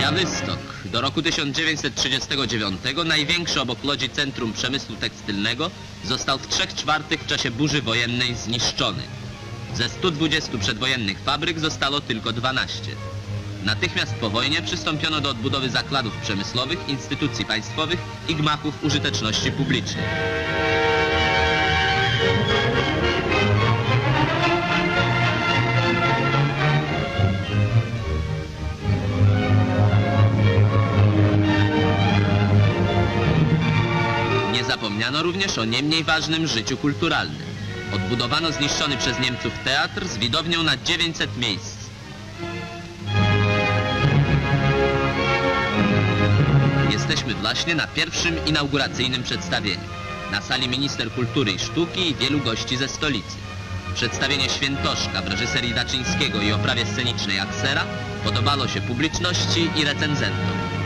Białystok. Do roku 1939 największy obok Łodzi centrum przemysłu tekstylnego został w trzech czwartych w czasie burzy wojennej zniszczony. Ze 120 przedwojennych fabryk zostało tylko 12. Natychmiast po wojnie przystąpiono do odbudowy zakładów przemysłowych, instytucji państwowych i gmachów użyteczności publicznej. Nie zapomniano również o nie mniej ważnym życiu kulturalnym. Odbudowano zniszczony przez Niemców teatr z widownią na 900 miejsc. Jesteśmy właśnie na pierwszym inauguracyjnym przedstawieniu. Na sali minister kultury i sztuki i wielu gości ze stolicy. Przedstawienie Świętoszka w reżyserii Daczyńskiego i oprawie scenicznej Aksera podobało się publiczności i recenzentom.